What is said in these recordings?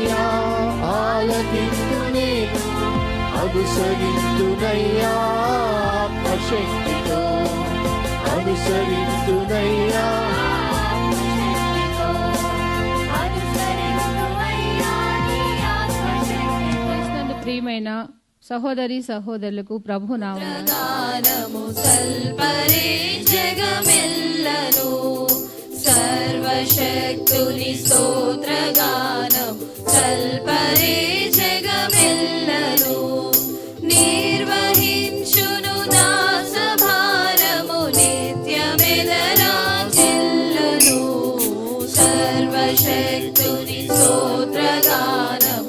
అయ్యా ఆలకిందు నేను అనుసరిందునయ్యా ప్రియమైన సహోదరి సహోదరులకు ప్రభునామము జగమెల్లను సర్వశక్తుని స్తోత్రగానం సల్పరే జగమెల్లలో నిర్వహించును దాసభారము నిత్యమెదలా చెల్లను సర్వశక్తుని స్తోత్రగానం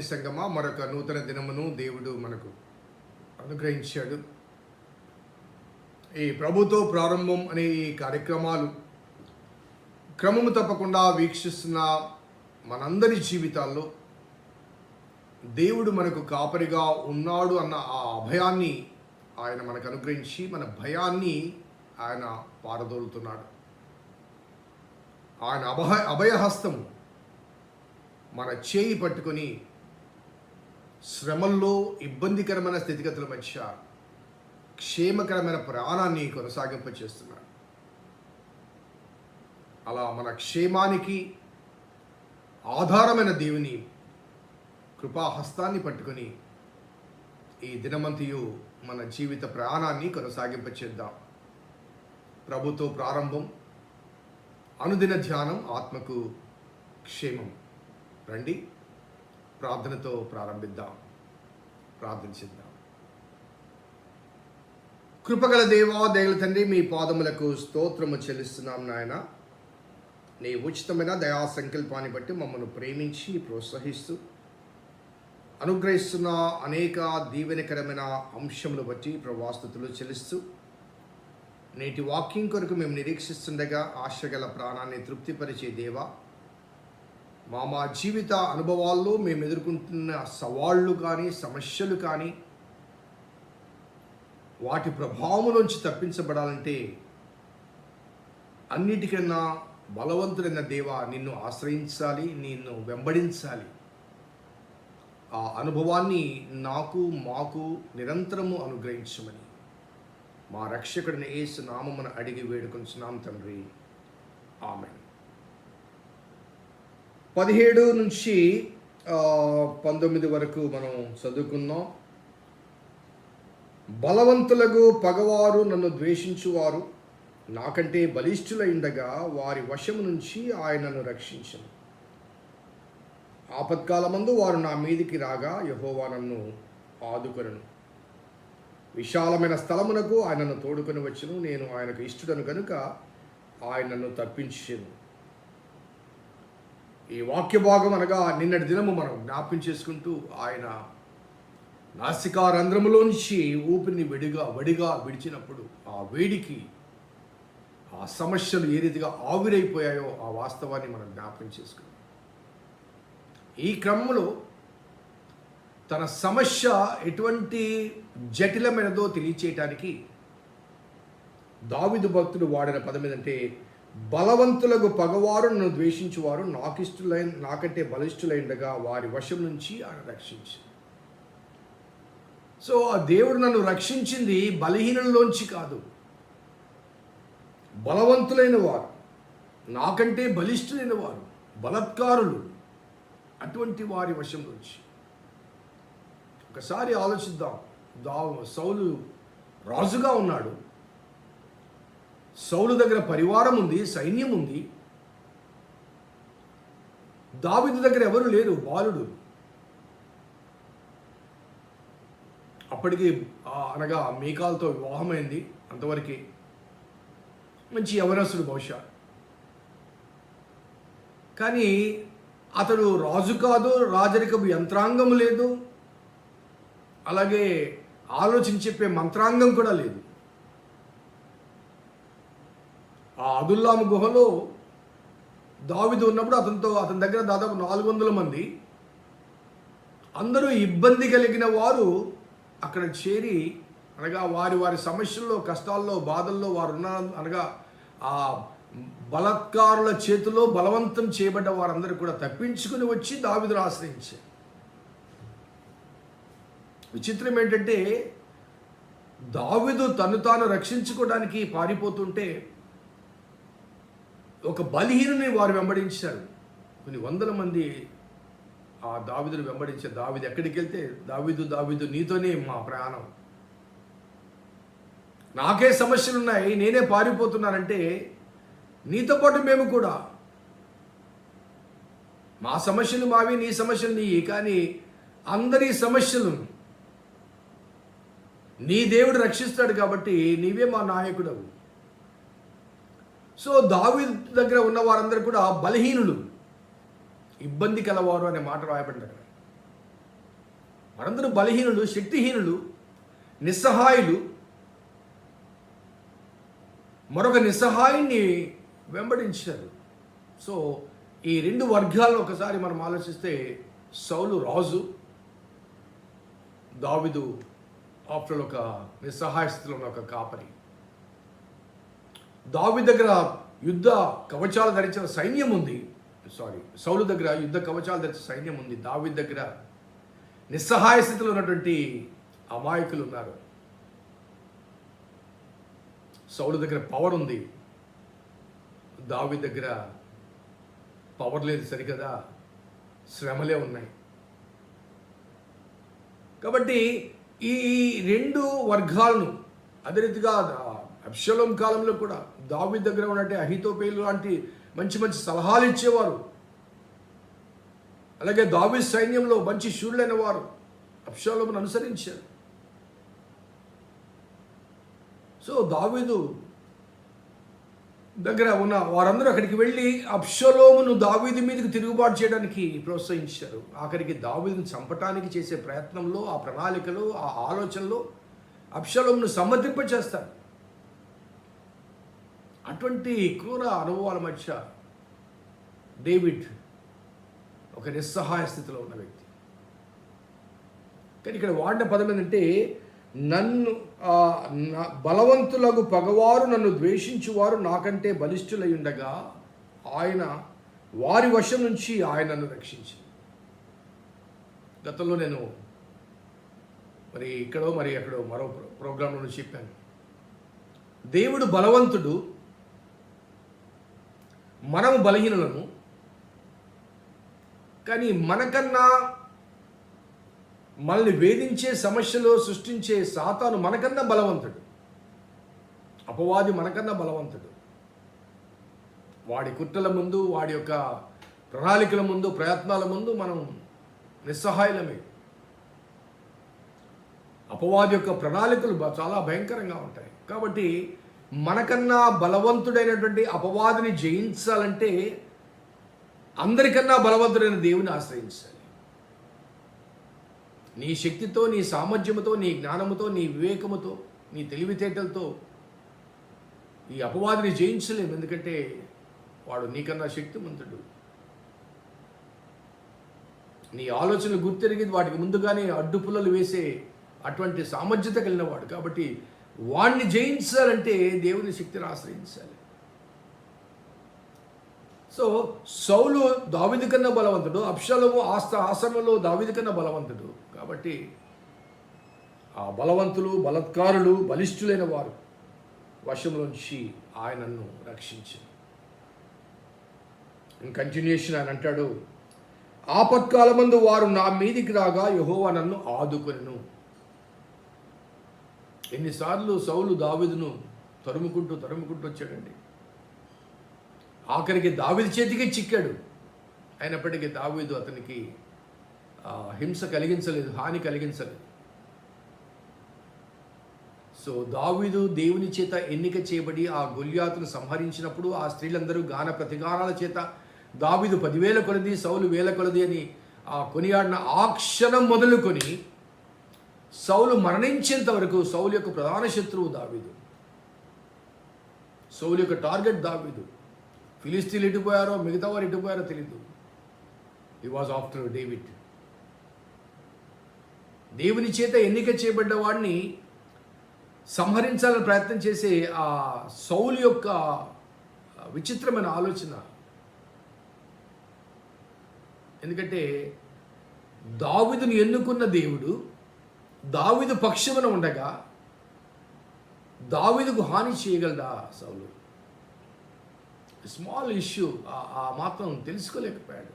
దేవుని సంగమా మరొక నూతన దినమును దేవుడు మనకు అనుగ్రహించాడు. ఈ ప్రభుతో ప్రారంభం అనే ఈ కార్యక్రమాలు క్రమము తప్పకుండా వీక్షిస్తున్న మనందరి జీవితాల్లో దేవుడు మనకు కాపరిగా ఉన్నాడు అన్న ఆ అభయాన్ని ఆయన మనకు అనుగ్రహించి మన భయాన్ని ఆయన పారదోలుతున్నాడు. ఆయన అభయ అభయహస్తము మన చేయి పట్టుకొని శ్రమల్లో ఇబ్బందికరమైన స్థితిగతుల మధ్య క్షేమకరమైన ప్రాణాన్ని కొనసాగింపచేస్తున్నాడు అలా మన క్షేమానికి ఆధారమైన దేవుని కృపాహస్తాన్ని పట్టుకొని ఈ దినమంతియు మన జీవిత ప్రయాణాన్ని కొనసాగింపచేద్దాం. ప్రభుతో ప్రారంభం అనుదిన ధ్యానం ఆత్మకు క్షేమం. రండి. ప్రార్థనతో ప్రారంభిద్దాం. ప్రార్థించిద్దాం కృపగల దేవా దేవుల తండ్రి మీ పాదములకు స్తోత్రము చెల్లిస్తున్నాం నాయన. నీ ఉచితమైన దయా సంకల్పాన్ని బట్టి మమ్మల్ని ప్రేమించి ప్రోత్సహిస్తూ అనుగ్రహిస్తున్న అనేక దీవెనకరమైన అంశములు బట్టి ప్రవాస్తుతులు చెల్లిస్తూ నేటి వాకింగ్ కొరకు మేము నిరీక్షిస్తుండగా ఆశగల ప్రాణాన్ని తృప్తిపరిచే దేవా మా మా జీవిత అనుభవాల్లో మేము ఎదుర్కొంటున్న సవాళ్ళు కానీ సమస్యలు కానీ వాటి ప్రభావములోంచి తప్పించబడాలంటే అన్నిటికన్నా బలవంతుడైన దేవ నిన్ను ఆశ్రయించాలి నిన్ను వెంబడించాలి. ఆ అనుభవాన్ని నాకు మాకు నిరంతరము అనుగ్రహించమని మా రక్షకుడిని ఏసు నామమున అడిగి వేడుకొంచున్నాం తండ్రి. ఆమె పదిహేడు నుంచి పంతొమ్మిది వరకు మనం చదువుకుందాం. బలవంతులకు పగవారు నన్ను ద్వేషించువారు. నాకంటే బలిష్ఠులైండగా వారి వశము నుంచి ఆయనను రక్షించను. ఆపత్కాలమందు వారు నా మీదికి రాగా యహోవా నన్ను ఆదుకొనను. విశాలమైన స్థలమునకు ఆయనను తోడుకొని వచ్చును. నేను ఆయనకు ఇష్టడను కనుక ఆయనను తప్పించాను. ఈ వాక్య భాగం అనగా నిన్నటి దినము మనం జ్ఞాపం చేసుకుంటూ ఆయన నాసికారంధ్రములోంచి ఊపిరిని వెడిగా వడిగా విడిచినప్పుడు ఆ వేడికి ఆ సమస్యలు ఏ రీతిగా ఆవిరైపోయాయో ఆ వాస్తవాన్ని మనం జ్ఞాపకం చేసుకున్నాం ఈ క్రమంలో తన సమస్య ఎటువంటి జటిలమైనదో తెలియచేయటానికి దావిదు భక్తుడు వాడిన పదం ఏంటంటే బలవంతులకు పగవారు నన్ను ద్వేషించువారు నాకిష్టులైన నాకంటే బలిష్ఠులైండగా వారి వశం నుంచి ఆయన రక్షించింది. సో ఆ దేవుడు నన్ను రక్షించింది బలహీనంలోంచి కాదు. బలవంతులైన వారు నాకంటే బలిష్ఠులైన వారు బలత్కారులు అటువంటి వారి వశం నుంచి. ఒకసారి ఆలోచిద్దాం. దా సౌలు రాజుగా ఉన్నాడు. సౌలు దగ్గర పరివారం ఉంది సైన్యం ఉంది. దావిదు దగ్గర ఎవరు లేరు? బాలుడు. అప్పటికి అనగా మేకాలతో వివాహమైంది అంతవరకు. మంచి యవనస్తుడు బహుశా. కానీ అతడు రాజు కాదు రాజరికపు యంత్రాంగం లేదు. అలాగే ఆలోచించి చెప్పే మంత్రాంగం కూడా లేదు ఆ అదుల్లాము గుహలో దావిదు ఉన్నప్పుడు అతనితో అతని దగ్గర దాదాపు నాలుగు వందల మంది. అందరూ ఇబ్బంది కలిగిన వారు అక్కడ చేరి అనగా వారి వారి సమస్యల్లో కష్టాల్లో బాధల్లో వారు ఉన్న అనగా ఆ బలత్కారుల చేతిలో బలవంతం చేయబడ్డ వారందరూ కూడా తప్పించుకుని వచ్చి దావిదును ఆశ్రయించారు. విచిత్రం ఏంటంటే దావిదు తను తాను రక్షించుకోవడానికి పారిపోతుంటే ఒక బలహీనుని వారు వెంబడించారు. కొన్ని వందల మంది ఆ దావిదును వెంబడించే దావిది ఎక్కడికి వెళ్తే దావిదు దావిదు నీతోనే మా ప్రయాణం నాకే సమస్యలు ఉన్నాయి నేనే పారిపోతున్నానంటే నీతో పాటు మేము కూడా. మా సమస్యలు మావి నీ సమస్యలు నీ కానీ అందరి సమస్యలు నీ దేవుడు రక్షిస్తాడు కాబట్టి నీవే మా నాయకుడవు. సో దావి దగ్గర ఉన్న వారందరూ కూడా బలహీనులు. ఇబ్బంది కలవారు అనే మాట రాయబడింది అక్కడ. బలహీనులు శక్తిహీనులు నిస్సహాయులు. మరొక నిస్సహాయుణ్ణి వెంబడించారు. సో ఈ రెండు వర్గాలను ఒకసారి మనం ఆలోచిస్తే సౌలు రాజు దావిదు ఆఫ్టర్ ఒక నిస్సహాయ స్థితిలో ఉన్న ఒక కాపరి. దావి దగ్గర యుద్ధ కవచాలు ధరించిన సైన్యం ఉంది. సారీ సౌలు దగ్గర యుద్ధ కవచాలు ధరించిన సైన్యం ఉంది. దావి దగ్గర నిస్సహాయ స్థితిలో ఉన్నటువంటి అమాయకులు ఉన్నారు. సౌలు దగ్గర పవర్ ఉంది. దావి దగ్గర పవర్ లేదు సరికదా శ్రమలే ఉన్నాయి. కాబట్టి ఈ రెండు వర్గాలను అదే రీతిగా అబ్షలం కాలంలో కూడా దావి దగ్గర ఉన్నట్టే అహితోపేలు లాంటి మంచి మంచి సలహాలు ఇచ్చేవారు. అలాగే దావి సైన్యంలో మంచి శూరులైన వారు అబ్షాలోమును అనుసరించారు. సో దావీదు దగ్గర ఉన్న వారందరూ అక్కడికి వెళ్ళి అప్షలోమును దావీదు మీదకి తిరుగుబాటు చేయడానికి ప్రోత్సహించారు. ఆఖరికి దావీదును చంపటానికి చేసే ప్రయత్నంలో ఆ ప్రణాళికలో ఆ ఆలోచనలో అప్షలోమును సమ్మతింప చేస్తారు అటువంటి క్రూర అనుభవాల మధ్య డేవిడ్ ఒక నిస్సహాయ స్థితిలో ఉన్న వ్యక్తి. కానీ ఇక్కడ వాడిన పదం ఏంటంటే నన్ను బలవంతులకు పగవారు నన్ను ద్వేషించువారు నాకంటే బలిష్ఠులై ఉండగా ఆయన వారి వశం నుంచి ఆయన నన్ను రక్షించింది. గతంలో నేను మరి ఇక్కడో మరి అక్కడో మరో ప్రోగ్రాంలో చెప్పాను. దేవుడు బలవంతుడు మనము బలహీనులను కానీ మనకన్నా మనల్ని వేధించే సమస్యలు సృష్టించే సాతాను మనకన్నా బలవంతుడు. అపవాది మనకన్నా బలవంతుడు. వాడి కుట్రల ముందు వాడి యొక్క ప్రణాళికల ముందు ప్రయత్నాల ముందు మనం నిస్సహాయులమే. అపవాది యొక్క ప్రణాళికలు చాలా భయంకరంగా ఉంటాయి. కాబట్టి మనకన్నా బలవంతుడైనటువంటి అపవాదిని జయించాలంటే అందరికన్నా బలవంతుడైన దేవుని ఆశ్రయించాలి. నీ శక్తితో నీ సామర్థ్యముతో నీ జ్ఞానముతో నీ వివేకముతో నీ తెలివితేటలతో ఈ అపవాదిని జయించలేము. ఎందుకంటే వాడు నీకన్నా శక్తిమంతుడు. నీ ఆలోచనలు గుర్తెరిగి వాటికి ముందుగానే అడ్డుపుల్లలు వేసే అటువంటి సామర్థ్యత కలిగిన వాడు. కాబట్టి వాణ్ణి జయించాలంటే దేవుని శక్తిని ఆశ్రయించాలి. సో సౌలు దావిది కన్నా బలవంతుడు అప్షలము ఆస్త ఆశ్రమంలో దావిది కన్నా బలవంతుడు. కాబట్టి ఆ బలవంతులు బలత్కారులు బలిష్ఠులైన వారు వశంలోంచి ఆయనను రక్షించారు. ఇన్ కంటిన్యూషన్ ఆయన అంటాడు ఆపత్కాలమందు వారు నా మీదికి రాగా యహోవా నన్ను ఆదుకొనెను. ఎన్నిసార్లు సౌలు దావిదును తరుముకుంటూ తరుముకుంటూ వచ్చాడండి. ఆఖరికి దావిది చేతికి చిక్కాడు. అయినప్పటికీ దావీదు అతనికి హింస కలిగించలేదు హాని కలిగించలేదు. సో దావీదు దేవుని చేత ఎన్నిక చేయబడి ఆ గొల్యాతును సంహరించినప్పుడు ఆ స్త్రీలందరూ గాన ప్రతిగానాల చేత దావీదు పదివేల కొలది సౌలు వేల కొలది అని ఆ కొనియాడిన ఆ క్షణం మొదలుకొని సౌలు మరణించేంత వరకు సౌలు యొక్క ప్రధాన శత్రువు దావీదు. సౌలు యొక్క టార్గెట్ దావీదు. ఫిలిస్తీన్లు ఎటుపోయారో మిగతా వారు ఎటుపోయారో తెలీదు. ఈ వాజ్ ఆఫ్టర్ డేవిడ్ దేవుని చేత ఎన్నిక చేయబడ్డ వాడిని సంహరించాలని ప్రయత్నం చేసే ఆ సౌలు యొక్క విచిత్రమైన ఆలోచన. ఎందుకంటే దావిదును ఎన్నుకున్న దేవుడు దావిదు పక్షమున ఉండగా దావిదుకు హాని చేయగలడా సౌలు? స్మాల్ ఇష్యూ ఆ మాత్రం తెలుసుకోలేకపోయాడు.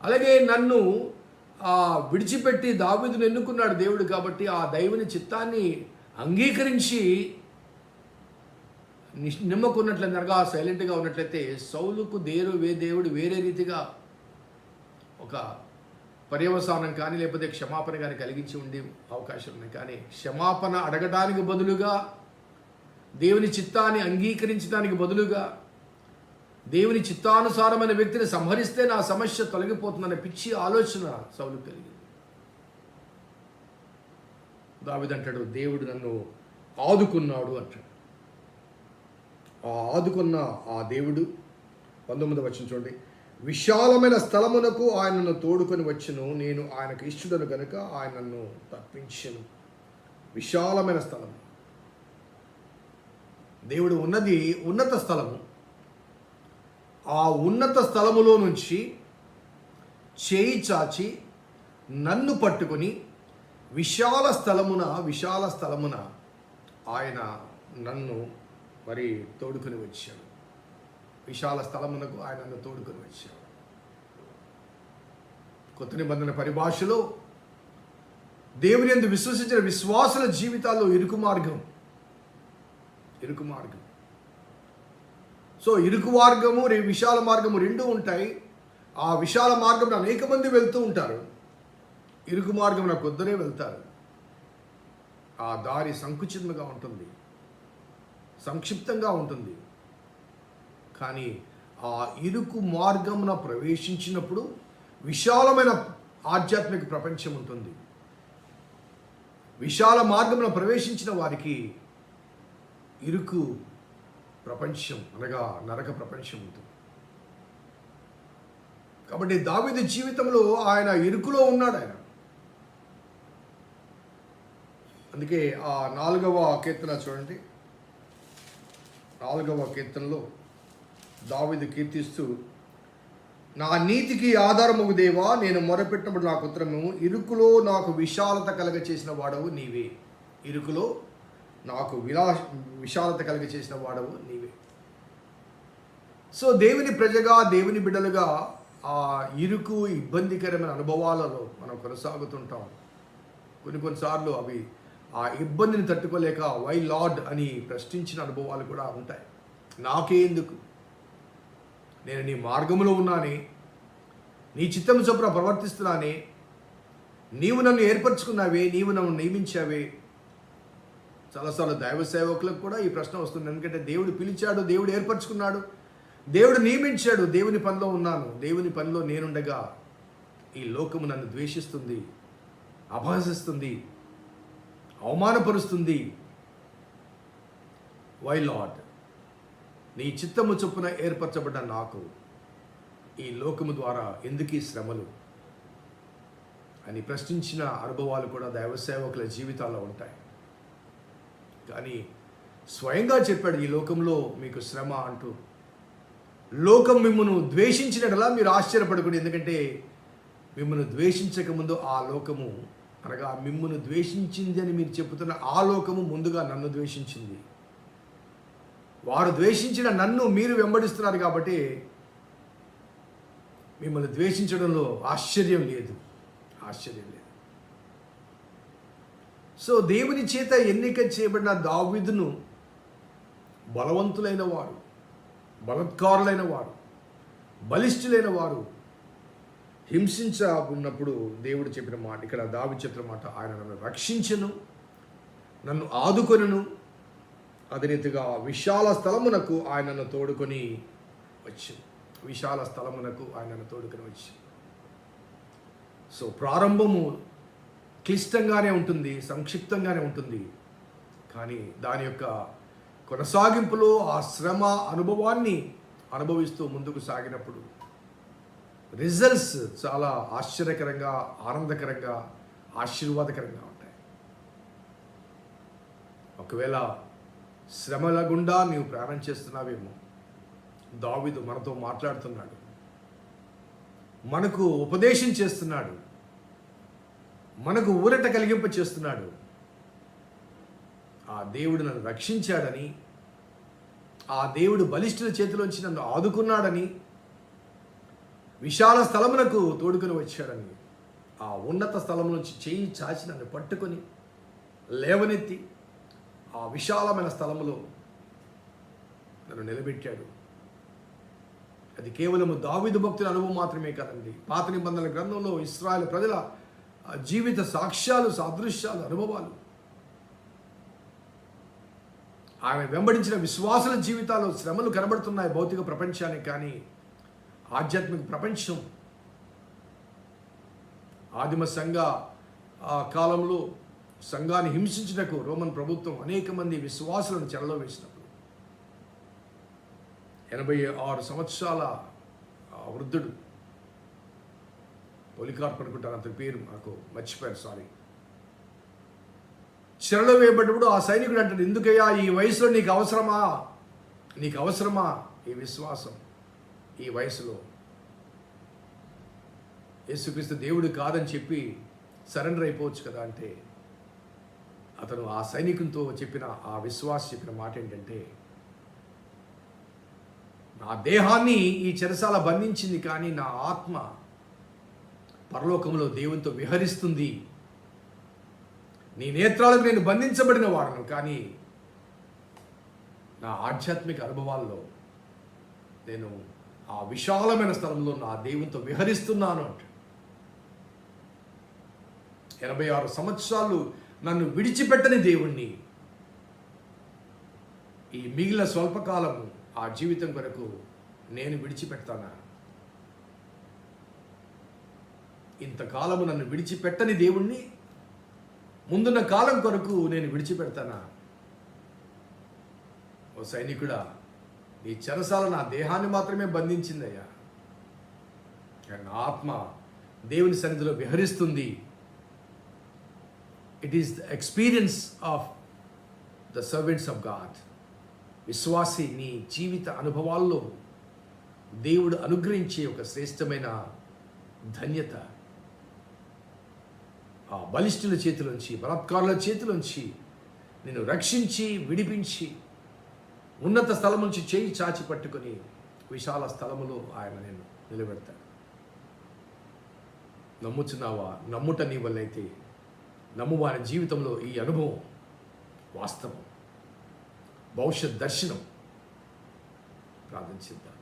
అలాగే నన్ను ఆ విడిచిపెట్టి దావీదును ఎన్నుకున్నాడు దేవుడు కాబట్టి ఆ దైవుని చిత్తాన్ని అంగీకరించి నిష్- నిమ్మకున్నట్లయితే అనగా సైలెంట్గా ఉన్నట్లయితే సౌలుకు దేరు వే దేవుడు వేరే రీతిగా ఒక పర్యవసానం కానీ లేకపోతే క్షమాపణ కానీ కలిగించి ఉండే అవకాశం ఉన్నాయి కానీ క్షమాపణ అడగడానికి బదులుగా దేవుని చిత్తాన్ని అంగీకరించడానికి బదులుగా దేవుని చిత్తానుసారమైన వ్యక్తిని సంహరిస్తే నా సమస్య తొలగిపోతుందనే పిచ్చి ఆలోచన సౌలు కలిగింది. దావిదంటాడు దేవుడు నన్ను ఆదుకున్నాడు అంటాడు. ఆ ఆదుకున్న ఆ దేవుడు పంతొమ్మిది వచ్చిన చూడండి. విశాలమైన స్థలమునకు ఆయనను తోడుకొని వచ్చును. నేను ఆయనకు ఇష్టడను గనుక ఆయన నన్ను తప్పించను. విశాలమైన స్థలం దేవుడు ఉన్నది ఉన్నత స్థలము. ఆ ఉన్నత స్థలములో నుంచి చేయి చాచి నన్ను పట్టుకొని విశాల స్థలమున విశాల స్థలమున ఆయన నన్ను మరి తోడుకొని వచ్చాడు. విశాల స్థలమునకు ఆయన నన్ను తోడుకొని వచ్చాడు. కొత్త నిబంధన పరిభాషలో దేవుని ఎందు విశ్వసించిన విశ్వాసుల జీవితాల్లో ఇరుకు మార్గం ఇరుకు మార్గం. సో ఇరుకు మార్గము విశాల మార్గము రెండు ఉంటాయి. ఆ విశాల మార్గంలో అనేక మంది వెళ్తూ ఉంటారు. ఇరుకు మార్గం నాకు వద్దనే వెళ్తారు. ఆ దారి సంకుచితంగా ఉంటుంది సంక్షిప్తంగా ఉంటుంది. కానీ ఆ ఇరుకు మార్గమున ప్రవేశించినప్పుడు విశాలమైన ఆధ్యాత్మిక ప్రపంచం ఉంటుంది. విశాల మార్గమున ప్రవేశించిన వారికి ఇరుకు ప్రపంచం అనగా నరక ప్రపంచం ఉంటుంది. కాబట్టి దావిది జీవితంలో ఆయన ఇరుకులో ఉన్నాడు ఆయన. అందుకే ఆ నాలుగవ కీర్తన చూడండి. నాలుగవ కీర్తనలో దావిదు కీర్తిస్తూ నా నీతికి ఆధారము దేవా నేను మొరపెట్టినప్పుడు నాకు ఉత్తరము ఇరుకులో నాకు విశాలత కలగ చేసిన వాడవు నీవే. ఇరుకులో నాకు విలా విశాలత కలగ చేసిన వాడవు నీవే. సో దేవుని ప్రజగా దేవుని బిడ్డలుగా ఆ ఇరుకు ఇబ్బందికరమైన అనుభవాలలో మనం కొనసాగుతుంటాం. కొన్ని కొన్నిసార్లు అవి ఆ ఇబ్బందిని తట్టుకోలేక వై లార్డ్ అని ప్రశ్నించిన అనుభవాలు కూడా ఉంటాయి. నాకే ఎందుకు? నేను నీ మార్గంలో ఉన్నానే నీ చిత్తం చొప్పున ప్రవర్తిస్తున్నానే నీవు నన్ను ఏర్పరచుకున్నావే నీవు నన్ను నియమించావే. చాలాసార్లు దైవ సేవకులకు కూడా ఈ ప్రశ్న వస్తుంది. ఎందుకంటే దేవుడు పిలిచాడు దేవుడు ఏర్పరచుకున్నాడు దేవుడు నియమించాడు దేవుని పనిలో ఉన్నాను దేవుని పనిలో నేనుండగా ఈ లోకము నన్ను ద్వేషిస్తుంది అభాసిస్తుంది అవమానపరుస్తుంది. వై లాడ్ నీ చిత్తము చొప్పున ఏర్పరచబడ్డ నాకు ఈ లోకము ద్వారా ఎందుకు ఈ శ్రమలు? అని ప్రశ్నించిన అనుభవాలు కూడా దైవ సేవకుల జీవితాల్లో ఉంటాయి. కానీ స్వయంగా చెప్పాడు ఈ లోకంలో మీకు శ్రమ అంటూ. లోకం మిమ్మను ద్వేషించినట్లా మీరు ఆశ్చర్యపడకూడదు ఎందుకంటే మిమ్మల్ని ద్వేషించక ముందు ఆ లోకము అనగా మిమ్మల్ని ద్వేషించింది అని మీరు చెబుతున్న ఆ లోకము ముందుగా నన్ను ద్వేషించింది. వారు ద్వేషించిన నన్ను మీరు వెంబడిస్తున్నారు కాబట్టి మిమ్మల్ని ద్వేషించడంలో ఆశ్చర్యం లేదు. ఆశ్చర్యం లేదు. సో దేవుని చేత ఎన్నిక చేయబడిన దావిదును బలవంతులైన వారు బలత్కారులైన వారు బలిష్ఠులైన వారు హింసించ ఉన్నప్పుడు దేవుడు చెప్పిన మాట ఇక్కడ దావి చెప్పిన మాట ఆయన నన్ను రక్షించను నన్ను ఆదుకొనును అదే రీతిగా విశాల స్థలమునకు ఆయనను తోడుకొని వచ్చి విశాల స్థలమునకు ఆయనను తోడుకొని వచ్చి సో ప్రారంభము క్లిష్టంగానే ఉంటుంది సంక్షిప్తంగానే ఉంటుంది. కానీ దాని యొక్క కొనసాగింపులో ఆ శ్రమ అనుభవాన్ని అనుభవిస్తూ ముందుకు సాగినప్పుడు రిజల్ట్స్ చాలా ఆశ్చర్యకరంగా ఆనందకరంగా ఆశీర్వాదకరంగా ఉంటాయి. ఒకవేళ శ్రమల గుండా నీవు ప్రయాణం చేస్తున్నావేమో. దావిదు మనతో మాట్లాడుతున్నాడు. మనకు ఉపదేశం చేస్తున్నాడు. మనకు ఊరట కలిగింప చేస్తున్నాడు. ఆ దేవుడు నన్ను రక్షించాడని ఆ దేవుడు బలిష్ఠుల చేతిలోంచి నన్ను ఆదుకున్నాడని విశాల స్థలమునకు తోడుకొని వచ్చాడని ఆ ఉన్నత స్థలం నుంచి చేయి చాచి నన్ను పట్టుకొని లేవనెత్తి ఆ విశాలమైన స్థలములో నన్ను నిలబెట్టాడు. అది కేవలము దావిదు భక్తుల అనుభవం మాత్రమే కాదండి. పాత నిబంధనల గ్రంథంలో ఇస్రాయల్ ప్రజల జీవిత సాక్ష్యాలు సాదృశ్యాలు అనుభవాలు. ఆమె వెంబడించిన విశ్వాసుల జీవితాల్లో శ్రమలు కనబడుతున్నాయి భౌతిక ప్రపంచానికి కానీ ఆధ్యాత్మిక ప్రపంచం. ఆదిమ సంఘ ఆ కాలంలో సంఘాన్ని హింసించుటకు రోమన్ ప్రభుత్వం అనేక మంది విశ్వాసులను చెరలో వేసినప్పుడు ఎనభై ఆరు సంవత్సరాల వృద్ధుడు పొలికార్ప్ అనుకుంటాను అతని పేరు నాకు మర్చిపోయారు సారీ. చెరలో వేయబడ్డప్పుడు ఆ సైనికుడు అంటాడు ఎందుకయ్యా ఈ వయసులో నీకు అవసరమా? నీకు అవసరమా ఈ విశ్వాసం? ఈ వయసులో యేసుక్రీస్తు దేవుడు కాదని చెప్పి సరెండర్ అయిపోవచ్చు కదా అంటే అతను ఆ సైనికునితో చెప్పిన ఆ విశ్వాస చెప్పిన మాట ఏంటంటే నా దేహాన్ని ఈ చెరసాల బంధించింది కానీ నా ఆత్మ పరలోకంలో దేవునితో విహరిస్తుంది. నీ నేత్రాలకు నేను బంధించబడిన వాడను కానీ నా ఆధ్యాత్మిక అనుభవాల్లో నేను ఆ విశాలమైన స్థలంలో నా దేవునితో విహరిస్తున్నాను అంట ఎనభై ఆరు సంవత్సరాలు నన్ను విడిచిపెట్టని దేవుణ్ణి. ఈ మిగిలిన స్వల్పకాలము ఆ జీవితం కొరకు నేను విడిచిపెడతానా? ఇంతకాలము నన్ను విడిచిపెట్టని దేవుణ్ణి ముందున్న కాలం కొరకు నేను విడిచిపెడతానా? ఓ సైనికుడా నీ చెరసాల నా దేహాన్ని మాత్రమే బంధించిందయ్యా. కానీ నా ఆత్మ దేవుని సన్నిధిలో విహరిస్తుంది. It is the experience of the servants of God విశ్వాసి నీ జీవిత అనుభవాల్లో దేవుడు అనుగ్రహించే ఒక శ్రేష్టమైన ధన్యత. ఆ బలిష్ఠుల చేతిలోంచి బలాత్కారుల చేతిలోంచి నిన్ను రక్షించి విడిపించి ఉన్నత స్థలం నుంచి చేయి చాచి పట్టుకొని విశాల స్థలములో ఆయన నేను నిలబెడతాడు. నమ్ముచున్నావా? నమ్ముట నీ వల్లైతే నమ్మువారి జీవితంలో ఈ అనుభవం వాస్తవం. భవిష్యత్ దర్శనం. ప్రార్థించిద్దాం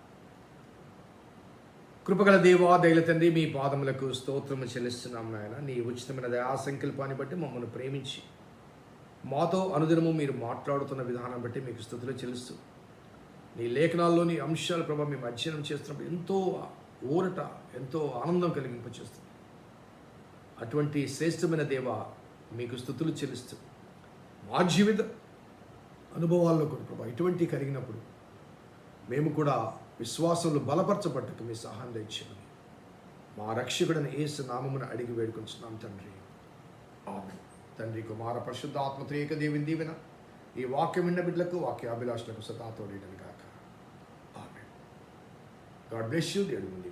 కృపగల దేవా దైల తండ్రి మీ పాదములకు స్తోత్రము చెల్లిస్తున్నాం నాయన. నీ ఉచితమైన దయా సంకల్పాన్ని బట్టి మమ్మల్ని ప్రేమించి మాతో అనుదినము మీరు మాట్లాడుతున్న విధానం బట్టి మీకు స్థుతులు చెల్లిస్తూ నీ లేఖనాల్లోని అంశాల ప్రభావ మేము అధ్యయనం చేస్తున్నప్పుడు ఎంతో ఊరట ఎంతో ఆనందం కలిగింపచేస్తుంది. అటువంటి శ్రేష్టమైన దేవ మీకు స్థుతులు చెల్లిస్తూ. మా జీవిత అనుభవాల్లో కూడా ప్రభా ఇటువంటి కలిగినప్పుడు మేము కూడా విశ్వాసంలో బలపరచబడ్డకు మీ సహాయం తెచ్చామని మా రక్షకుడిని ఏసు నామమును అడిగి వేడుకొంచున్నాం తండ్రి. ఆమె తండ్రి కుమార పరిశుద్ధ ఆత్మత్రేక దేవుని దీవెన ఈ వాక్యం విన్న బిడ్డలకు వాక్య అభిలాషలకు సదాతోడేయడం కాక ఆమె గాడ్ బ్లెస్ యూ. దేవుడు ముందు